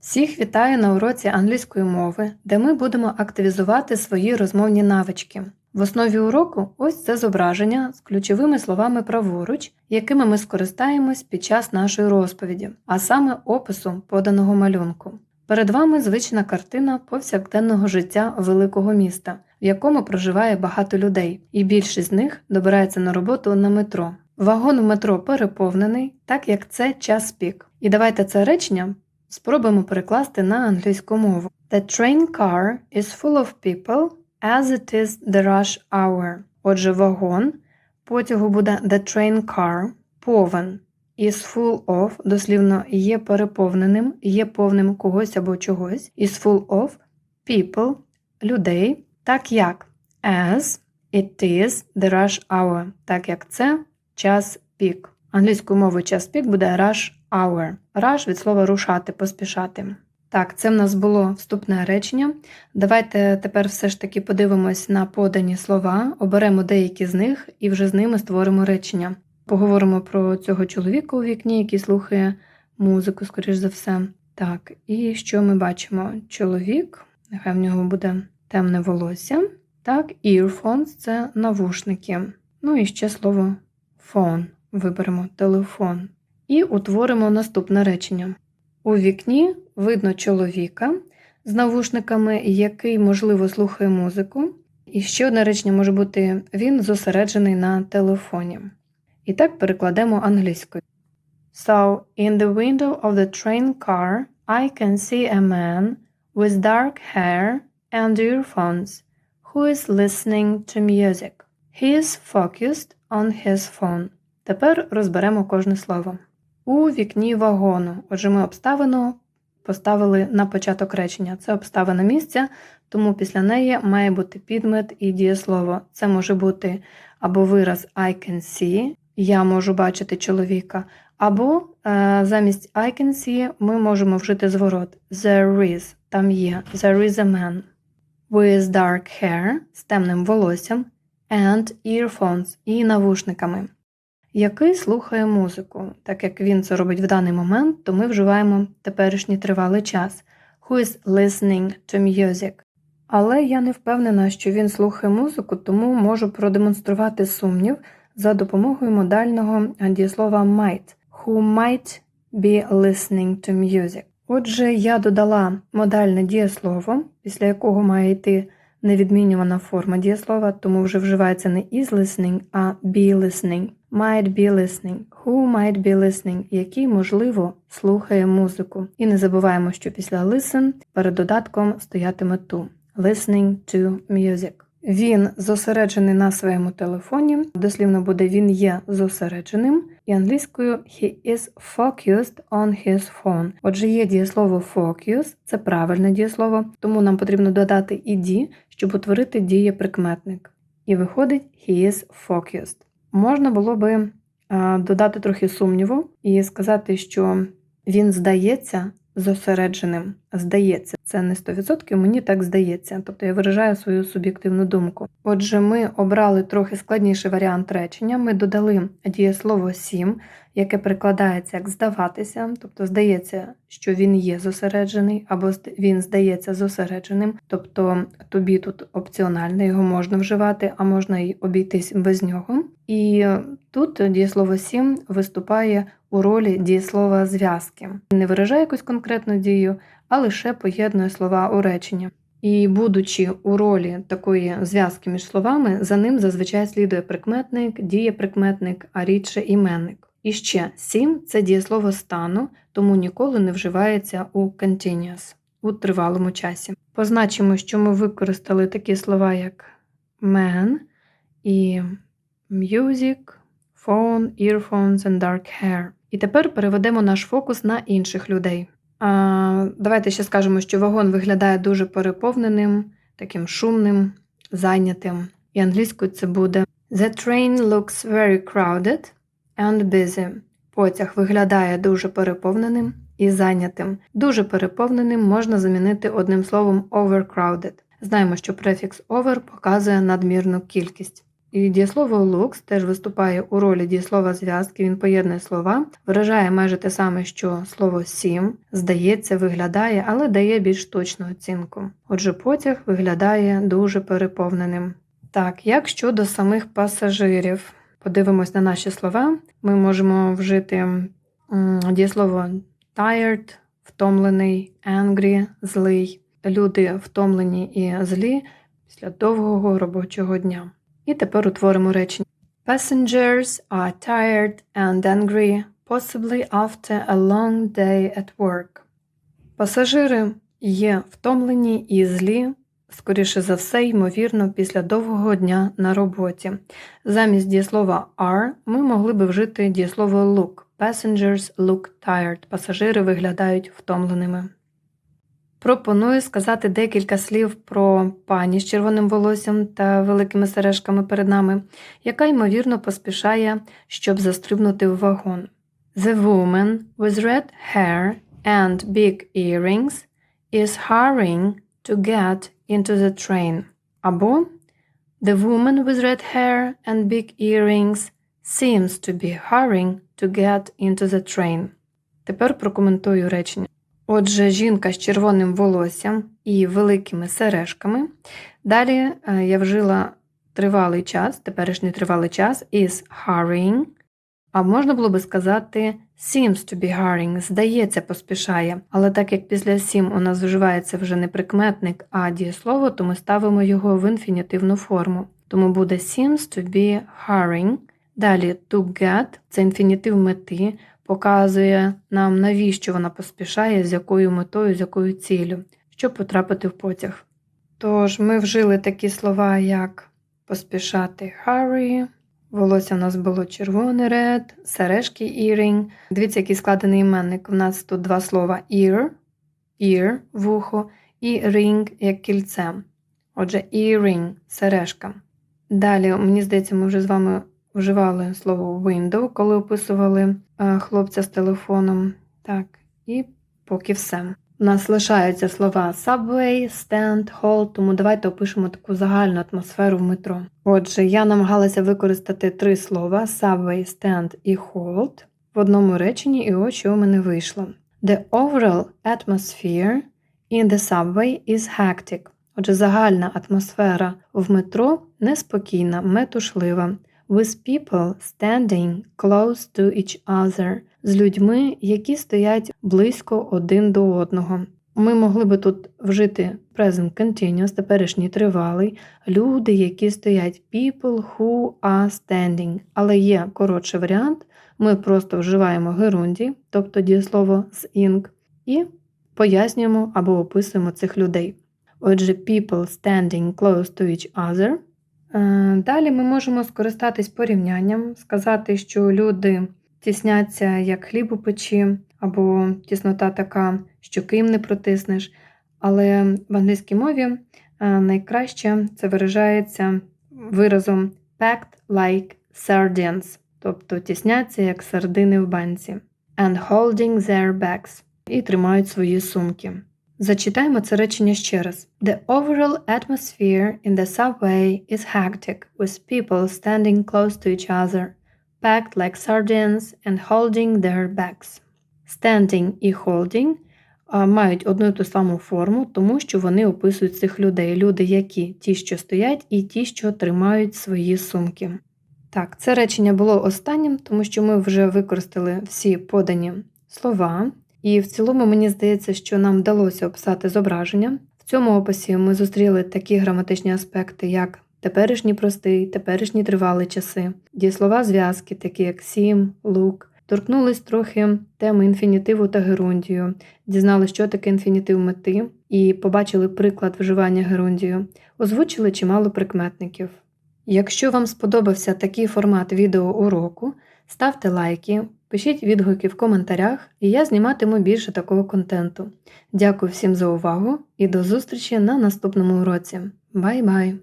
Всіх вітаю на уроці англійської мови, де ми будемо активізувати свої розмовні навички. В основі уроку ось це зображення з ключовими словами праворуч, якими ми скористаємось під час нашої розповіді, а саме опису поданого малюнку. Перед вами звична картина повсякденного життя великого міста, в якому проживає багато людей, і більшість з них добирається на роботу на метро. Вагон в метро переповнений, так як це час пік. І давайте це речення спробуємо перекласти на англійську мову. The train car is full of people as it is the rush hour. Отже, вагон потягу буде the train car, повен, is full of, дослівно є переповненим, є повним когось або чогось, is full of people, людей, так як as it is the rush hour, так як це час пік. Англійською мовою час пік буде rush hour. Rush від слова рушати, поспішати. Так, це в нас було вступне речення. Давайте тепер все ж таки подивимось на подані слова, оберемо деякі з них і вже з ними створимо речення. Поговоримо про цього чоловіка у вікні, який слухає музику, скоріш за все. Так, і що ми бачимо? Чоловік, нехай в нього буде темне волосся. Так, earphones – це навушники. Ну і ще слово phone. Виберемо телефон. І утворимо наступне речення. У вікні видно чоловіка з навушниками, який, можливо, слухає музику. І ще одне речення може бути він зосереджений на телефоні. І так перекладемо англійською. So, in the window of the train car, I can see a man with dark hair and earphones who is listening to music. He is focused on his phone. Тепер розберемо кожне слово. У вікні вагону. Отже, ми обставину поставили на початок речення. Це обставина місця, тому після неї має бути підмет і дієслово. Це може бути або вираз I can see, я можу бачити чоловіка, або е, замість I can see ми можемо вжити зворот. There is, там є, there is a man. With dark hair з темним волоссям and earphones і навушниками який слухає музику. Так як він це робить в даний момент, то ми вживаємо теперішній тривалий час. Who is listening to music? Але я не впевнена, що він слухає музику, тому можу продемонструвати сумнів за допомогою модального дієслова might. Who might be listening to music. Отже, я додала модальне дієслово, після якого має йти невідмінювана форма дієслова, тому вже вживається не is listening, а be listening. Might be listening. Who might be listening, який, можливо, слухає музику. І не забуваємо, що після listen перед додатком стоятиме to. Listening to music. Він зосереджений на своєму телефоні. Дослівно буде він є зосередженим. І англійською he is focused on his phone. Отже, є дієслово focus, це правильне дієслово, тому нам потрібно додати ed, щоб утворити дієприкметник. І виходить he is focused. Можна було би додати трохи сумніву і сказати, що він здається зосередженим. Здається, це не 100%, мені так здається. Тобто я виражаю свою суб'єктивну думку. Отже, ми обрали трохи складніший варіант речення. Ми додали дієслово сім, яке прикладається як здаватися, тобто здається, що він є зосереджений, або він здається зосередженим, тобто тобі тут опціональне, його можна вживати, а можна й обійтись без нього. І тут дієслово сім виступає у ролі дієслова зв'язки. Не виражає якусь конкретну дію, а лише поєднує слова у речення. І, будучи у ролі такої зв'язки між словами, за ним зазвичай слідує прикметник, дієприкметник, а рідше іменник. І ще сім це дієслово стану, тому ніколи не вживається у continuous, у тривалому часі. Позначимо, що ми використали такі слова, як man і music, phone, earphones and dark hair. І тепер переведемо наш фокус на інших людей. Давайте ще скажемо, що вагон виглядає дуже переповненим, таким шумним, зайнятим. І англійською це буде The train looks very crowded and busy. Потяг виглядає дуже переповненим і зайнятим. Дуже переповненим можна замінити одним словом overcrowded. Знаємо, що префікс over показує надмірну кількість. І дієслово looks теж виступає у ролі дієслова зв'язки, він поєднує слова, виражає майже те саме, що слово сім, здається, виглядає, але дає більш точну оцінку. Отже, потяг виглядає дуже переповненим. Так, як щодо самих пасажирів, подивимось на наші слова, ми можемо вжити дієслово tired, втомлений, angry, злий. Люди втомлені і злі після довгого робочого дня. І тепер утворимо речення. Passengers are tired and angry, possibly after a long day at work. Пасажири є втомлені і злі, скоріше за все, ймовірно, після довгого дня на роботі. Замість дієслова are ми могли би вжити дієслово look. Passengers look tired. Пасажири виглядають втомленими. Пропоную сказати декілька слів про пані з червоним волоссям та великими сережками перед нами, яка ймовірно поспішає, щоб застрибнути в вагон. The woman with red hair and big earrings is hurrying to get into the train. Або The woman with red hair and big earrings seems to be hurrying to get into the train. Тепер прокоментую речення. Отже, жінка з червоним волоссям і великими сережками. Далі е, я вжила тривалий час, теперішній тривалий час is hurrying, а можна було би сказати seems to be hurrying, здається, поспішає. Але так як після seem у нас вживається вже не прикметник, а дієслово, то ми ставимо його в інфінітивну форму. Тому буде seems to be hurrying. Далі to get це інфінітив мети, показує нам, навіщо вона поспішає, з якою метою, з якою ціллю, щоб потрапити в потяг. Тож ми вжили такі слова, як поспішати hurry, волосся у нас було червоне red, сережки earring. Дивіться, який складений іменник. У нас тут два слова ear, ear вухо, і ring як кільце. Отже, earring сережка. Далі, мені здається, ми вже з вами вживали слово window, коли описували е, хлопця з телефоном. Так, і поки все. У нас лишаються слова subway, stand, hold, тому давайте опишемо таку загальну атмосферу в метро. Отже, я намагалася використати три слова subway, stand і hold в одному реченні, і ось що у мене вийшло. The overall atmosphere in the subway is hectic. Отже, загальна атмосфера в метро неспокійна, метушлива with people standing close to each other, з людьми, які стоять близько один до одного. Ми могли би тут вжити present continuous, теперішній тривалий, люди, які стоять people who are standing. Але є коротший варіант, ми просто вживаємо герунді, тобто дієслово з ing, і пояснюємо або описуємо цих людей. Отже, people standing close to each other – далі ми можемо скористатись порівнянням, сказати, що люди тісняться як хліб у печі, або тіснота така, що ким не протиснеш. Але в англійській мові е, найкраще це виражається виразом packed like sardines, тобто тісняться як сардини в банці, and holding their bags, і тримають свої сумки. Зачитаємо це речення ще раз. The overall atmosphere in the subway is hectic, with people standing close to each other, packed like sardines and holding their bags. Standing і holding мають одну і ту саму форму, тому що вони описують цих людей. Люди, які ті, що стоять, і ті, що тримають свої сумки. Так, це речення було останнім, тому що ми вже використали всі подані слова. І в цілому мені здається, що нам вдалося описати зображення. В цьому описі ми зустріли такі граматичні аспекти, як теперішній простий, теперішні тривалі часи, дієслова зв'язки, такі як сім, лук. Торкнулись трохи теми інфінітиву та герундію, дізнали, що таке інфінітив мети, і побачили приклад вживання герундію, озвучили чимало прикметників. Якщо вам сподобався такий формат відеоуроку, ставте лайки, Пишіть відгуки в коментарях, і я зніматиму більше такого контенту. Дякую всім за увагу і до зустрічі на наступному уроці. Бай-бай!